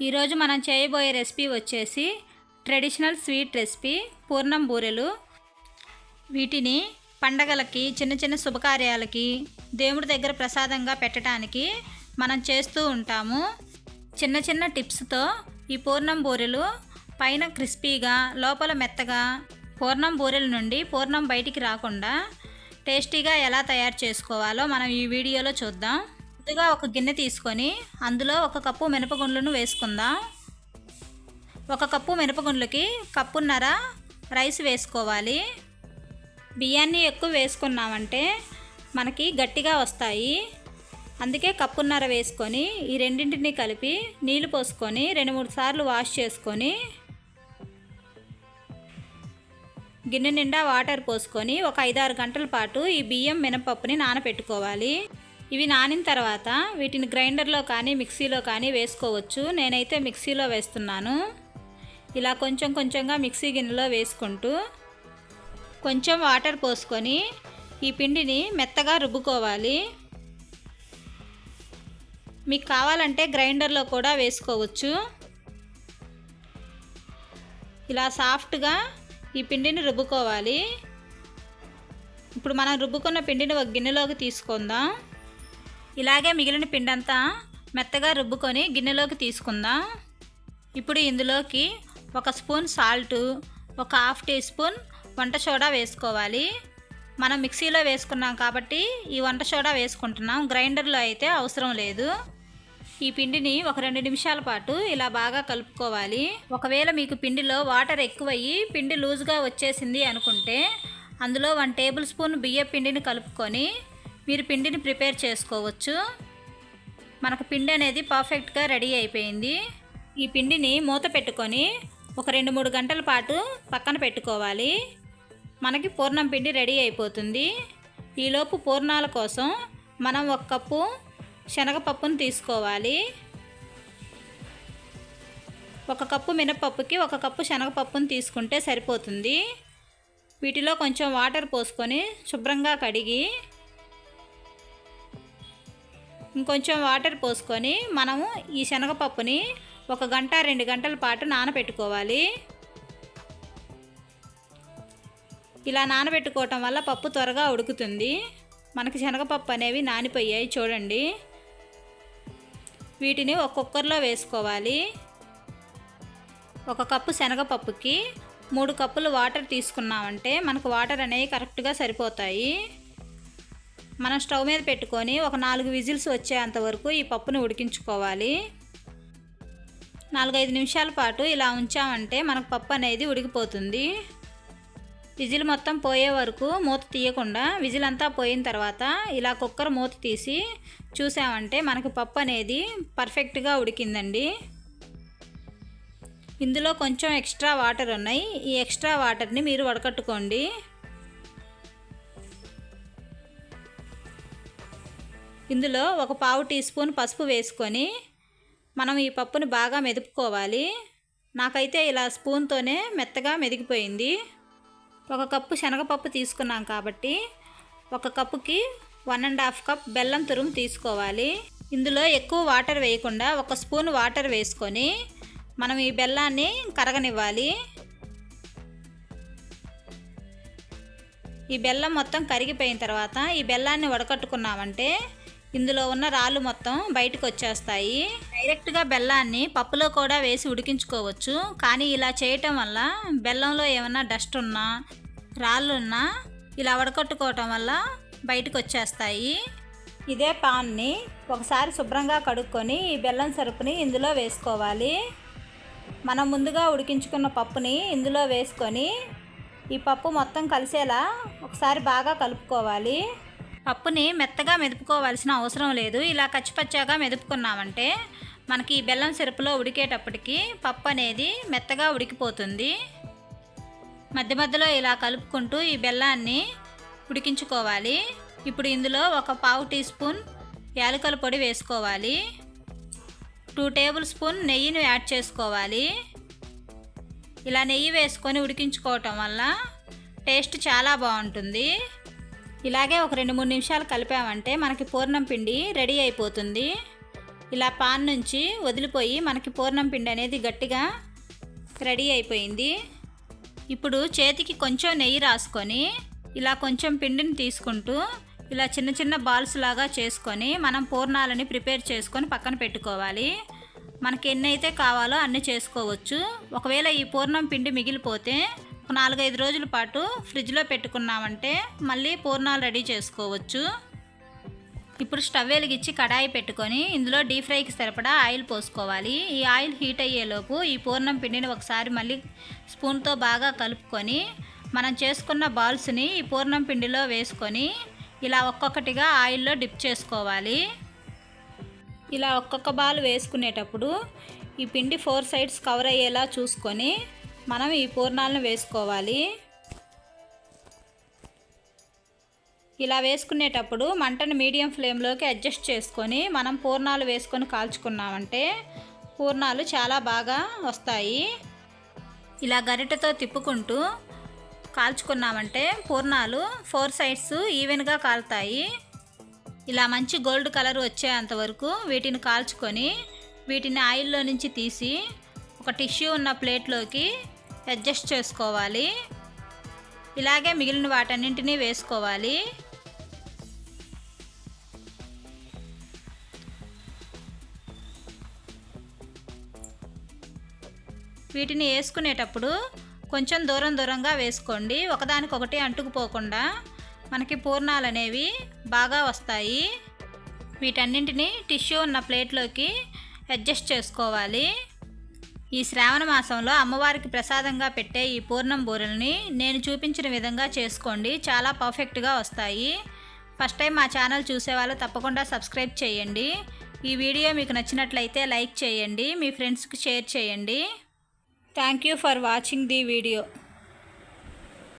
ఈరోజు మనం చేయబోయే రెసిపీ వచ్చేసి ట్రెడిషనల్ స్వీట్ రెసిపీ పూర్ణం బూరెలు. వీటిని పండగలకి చిన్న చిన్న శుభకార్యాలకి దేవుడి దగ్గర ప్రసాదంగా పెట్టడానికి మనం చేస్తూ ఉంటాము. చిన్న చిన్న టిప్స్తో ఈ పూర్ణం బూరెలు పైన క్రిస్పీగా లోపల మెత్తగా పూర్ణం బూరెల నుండి పూర్ణం బయటికి రాకుండా టేస్టీగా ఎలా తయారు చేసుకోవాలో మనం ఈ వీడియోలో చూద్దాం. ముందుగా ఒక గిన్నె తీసుకొని అందులో ఒక కప్పు మినపగుండ్లను వేసుకుందాం. ఒక కప్పు మినపగుండ్లకి కప్పున్నర రైస్ వేసుకోవాలి. బియ్యాన్ని ఎక్కువ వేసుకున్నామంటే మనకి గట్టిగా వస్తాయి. అందుకే కప్పున్నర వేసుకొని ఈ రెండింటిని కలిపి నీళ్ళు పోసుకొని రెండు మూడు సార్లు వాష్ చేసుకొని గిన్నె నిండా వాటర్ పోసుకొని ఒక ఐదారు గంటల పాటు ఈ బియ్యం మినపప్పుని నానబెట్టుకోవాలి ఇవి నానిన తర్వాత వీటిని గ్రైండర్లో కానీ మిక్సీలో కానీ వేసుకోవచ్చు. నేనైతే మిక్సీలో వేస్తున్నాను. ఇలా కొంచెం కొంచెంగా మిక్సీ గిన్నెలో వేసుకుంటూ కొంచెం వాటర్ పోసుకొని ఈ పిండిని మెత్తగా రుబ్బుకోవాలి. మీకు కావాలంటే గ్రైండర్లో కూడా వేసుకోవచ్చు. ఇలా సాఫ్ట్గా ఈ పిండిని రుబ్బుకోవాలి. ఇప్పుడు మనం రుబ్బుకున్న పిండిని ఒక గిన్నెలోకి తీసుకుందాం. ఇలాగే మిగిలిన పిండంతా మెత్తగా రుబ్బుకొని గిన్నెలోకి తీసుకుందాం. ఇప్పుడు ఇందులోకి ఒక స్పూన్ సాల్ట్ ఒక హాఫ్ టీ స్పూన్ వంట సోడా వేసుకోవాలి. మనం మిక్సీలో వేసుకున్నాం కాబట్టి ఈ వంట సోడా వేసుకుంటున్నాం. గ్రైండర్లో అయితే అవసరం లేదు. ఈ పిండిని ఒక రెండు నిమిషాల పాటు ఇలా బాగా కలుపుకోవాలి. ఒకవేళ మీకు పిండిలో వాటర్ ఎక్కువయ్యి పిండి లూజ్గా వచ్చేసింది అనుకుంటే అందులో వన్ టేబుల్ స్పూన్ బియ్య పిండిని కలుపుకొని మీరు పిండిని ప్రిపేర్ చేసుకోవచ్చు. మనకు పిండి అనేది పర్ఫెక్ట్గా రెడీ అయిపోయింది. ఈ పిండిని మూత పెట్టుకొని ఒక రెండు మూడు గంటల పాటు పక్కన పెట్టుకోవాలి. మనకి పూర్ణం పిండి రెడీ అయిపోతుంది. ఈలోపు పూర్ణాల కోసం మనం ఒక కప్పు శనగపప్పును తీసుకోవాలి. ఒక కప్పు మినపప్పుకి ఒక కప్పు శనగపప్పును తీసుకుంటే సరిపోతుంది. వీటిలో కొంచెం వాటర్ పోసుకొని శుభ్రంగా కడిగి ఇంకొంచెం వాటర్ పోసుకొని మనము ఈ శనగపప్పుని ఒక గంట రెండు గంటల పాటు నానబెట్టుకోవాలి. ఇలా నానబెట్టుకోవటం వల్ల పప్పు త్వరగా ఉడుకుతుంది. మనకి శనగపప్పు అనేవి నానిపోయాయి చూడండి. వీటిని ఒక కుక్కర్లో వేసుకోవాలి. ఒక కప్పు శనగపప్పుకి మూడు కప్పులు వాటర్ తీసుకున్నామంటే మనకు వాటర్ అనేవి కరెక్ట్గా సరిపోతాయి. మనం స్టవ్ మీద పెట్టుకొని ఒక నాలుగు విజిల్స్ వచ్చేంత వరకు ఈ పప్పును ఉడికించుకోవాలి. నాలుగైదు నిమిషాల పాటు ఇలా ఉంచామంటే మనకు పప్పు అనేది ఉడికిపోతుంది. విజిల్ మొత్తం పోయే వరకు మూత తీయకుండా విజిల్ అంతా పోయిన తర్వాత ఇలా కుక్కర్ మూత తీసి చూసామంటే మనకి పప్పు అనేది పర్ఫెక్ట్గా ఉడికిందండి. ఇందులో కొంచెం ఎక్స్ట్రా వాటర్ ఉన్నాయి. ఈ ఎక్స్ట్రా వాటర్ని మీరు వడకట్టుకోండి. ఇందులో ఒక పావు టీ స్పూన్ పసుపు వేసుకొని మనం ఈ పప్పుని బాగా మెదుపుకోవాలి. నాకైతే ఇలా స్పూన్తోనే మెత్తగా మెదిగిపోయింది. ఒక కప్పు శనగపప్పు తీసుకున్నాం కాబట్టి ఒక కప్పుకి వన్ అండ్ హాఫ్ కప్ బెల్లం తురుము తీసుకోవాలి. ఇందులో ఎక్కువ వాటర్ వేయకుండా ఒక స్పూన్ వాటర్ వేసుకొని మనం ఈ బెల్లాన్ని కరగనివ్వాలి. ఈ బెల్లం మొత్తం కరిగిపోయిన తర్వాత ఈ బెల్లాన్ని వడకట్టుకున్నామంటే ఇందులో ఉన్న రాళ్ళు మొత్తం బయటకు వచ్చేస్తాయి డైరెక్ట్గా బెల్లాన్ని పప్పులో కూడా వేసి ఉడికించుకోవచ్చు. కానీ ఇలా చేయటం వల్ల బెల్లంలో ఏమన్నా డస్ట్ ఉన్నా రాళ్ళు ఉన్నా ఇలా వడకట్టుకోవటం వల్ల బయటకు వచ్చేస్తాయి ఇదే పాన్ని ఒకసారి శుభ్రంగా కడుక్కొని ఈ బెల్లం సరుపుని ఇందులో వేసుకోవాలి. మనం ముందుగా ఉడికించుకున్న పప్పుని ఇందులో వేసుకొని ఈ పప్పు మొత్తం కలిసేలా ఒకసారి బాగా కలుపుకోవాలి. పప్పుని మెత్తగా మెదుపుకోవాల్సిన అవసరం లేదు. ఇలా కచ్చిపచ్చాగా మెదుపుకున్నామంటే మనకి ఈ బెల్లం సిరపులో ఉడికేటప్పటికి పప్పు అనేది మెత్తగా ఉడికిపోతుంది. మధ్య మధ్యలో ఇలా కలుపుకుంటూ ఈ బెల్లాన్ని ఉడికించుకోవాలి. ఇప్పుడు ఇందులో ఒక పావు టీ స్పూన్ యాలకుల పొడి వేసుకోవాలి. టూ టేబుల్ స్పూన్ నెయ్యిని యాడ్ చేసుకోవాలి. ఇలా నెయ్యి వేసుకొని ఉడికించుకోవటం వల్ల టేస్ట్ చాలా బాగుంటుంది. ఇలాగే ఒక రెండు మూడు నిమిషాలు కలిపామంటే మనకి పూర్ణం పిండి రెడీ అయిపోతుంది. ఇలా పాన్ నుంచి వదిలిపోయి మనకి పూర్ణం పిండి అనేది గట్టిగా రెడీ అయిపోయింది. ఇప్పుడు చేతికి కొంచెం నెయ్యి రాసుకొని ఇలా కొంచెం పిండిని తీసుకుంటూ ఇలా చిన్న చిన్న బాల్స్ లాగా చేసుకొని మనం పూర్ణాలని ప్రిపేర్ చేసుకొని పక్కన పెట్టుకోవాలి. మనకి ఎన్ని అయితే కావాలో అన్ని చేసుకోవచ్చు. ఒకవేళ ఈ పూర్ణం పిండి మిగిలిపోతే నాలుగైదు రోజుల పాటు ఫ్రిడ్జ్లో పెట్టుకున్నామంటే మళ్ళీ పూర్ణాలు రెడీ చేసుకోవచ్చు. ఇప్పుడు స్టవ్ వెలిగించి కడాయి పెట్టుకొని ఇందులో డీప్ ఫ్రైకి సరిపడా ఆయిల్ పోసుకోవాలి. ఈ ఆయిల్ హీట్ అయ్యేలోపు ఈ పూర్ణం పిండిని ఒకసారి మళ్ళీ స్పూన్తో బాగా కలుపుకొని మనం చేసుకున్న బాల్స్ని ఈ పూర్ణం పిండిలో వేసుకొని ఇలా ఒక్కొక్కటిగా ఆయిల్లో డిప్ చేసుకోవాలి. ఇలా ఒక్కొక్క బాల్ వేసుకునేటప్పుడు ఈ పిండి ఫోర్ సైడ్స్ కవర్ అయ్యేలా చూసుకొని మనం ఈ పూర్ణాలను వేసుకోవాలి. ఇలా వేసుకునేటప్పుడు మంటను మీడియం ఫ్లేమ్లోకి అడ్జస్ట్ చేసుకొని మనం పూర్ణాలు వేసుకొని కాల్చుకున్నామంటే పూర్ణాలు చాలా బాగా వస్తాయి. ఇలా గరిటెతో తిప్పుకుంటూ కాల్చుకున్నామంటే పూర్ణాలు ఫోర్ సైడ్స్ ఈవెన్గా కాలుతాయి. ఇలా మంచి గోల్డ్ కలర్ వచ్చేంత వరకు వీటిని కాల్చుకొని వీటిని ఆయిల్లో నుంచి తీసి ఒక టిష్యూ ఉన్న ప్లేట్లోకి అడ్జస్ట్ చేసుకోవాలి. ఇలాగే మిగిలిన వాటన్నింటినీ వేసుకోవాలి. వీటిని వేసుకునేటప్పుడు కొంచెం దూరం దూరంగా వేసుకోండి. ఒకదానికొకటి అంటుకుపోకుండా మనకి పూర్ణాలు అనేవి బాగా వస్తాయి. వీటన్నింటినీ టిష్యూ ఉన్న ప్లేట్లోకి అడ్జస్ట్ చేసుకోవాలి. ఈ శ్రావణ మాసంలో అమ్మవారికి ప్రసాదంగా పెట్టే ఈ పూర్ణం బూరెల్ని నేను చూపించిన విధంగా చేసుకోండి. చాలా పర్ఫెక్ట్గా వస్తాయి. ఫస్ట్ టైం మా ఛానల్ చూసేవాళ్ళు తప్పకుండా సబ్స్క్రైబ్ చేయండి. ఈ వీడియో మీకు నచ్చినట్లయితే లైక్ చేయండి. మీ ఫ్రెండ్స్కి షేర్ చేయండి. Thank you for watching the video.